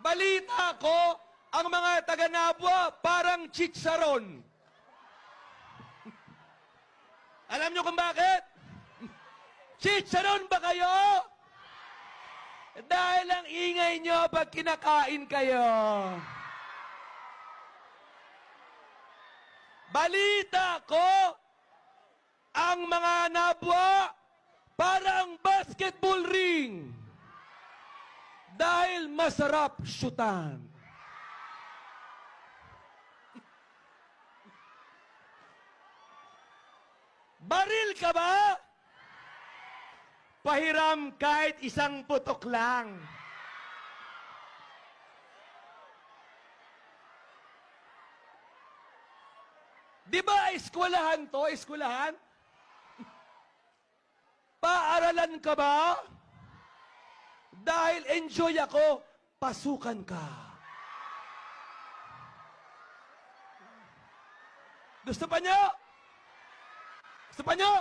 balita ko, ang mga taga-Nabwa parang chicharon. Alam nyo kung bakit? Chicharon ba kayo? Dahil ang ingay nyo pag kinakain kayo. Balita ko, ang mga nabwa parang basketball ring. Masarap syutan. Baril ka ba? Pahiram kahit isang putok lang. Di ba eskwelahan to? Eskwelahan? Paaralan ka ba? Dahil enjoy ako, pasukan ka. Gusto pa niyo? Gusto pa niyo?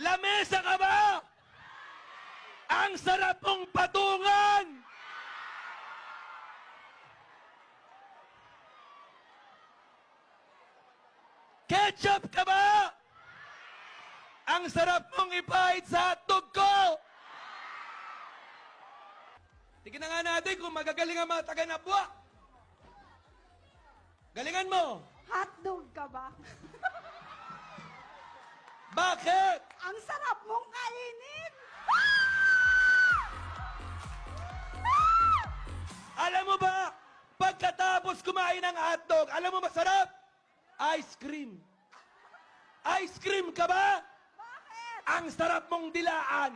Lamesa ka ba? Ang sarap mong patungan! Ketchup ka ba? Ang sarap mong ipahid sa hotdog ko! Tignan nga natin kung magagaling ang mga taga-nabwa. Galingan mo! Hotdog ka ba? Bakit? Ang sarap mong kainin! Alam mo ba, pagkatapos kumain ng hotdog, alam mo masarap? Ice cream. Ice cream ka ba? Ang sarap mong dilaan.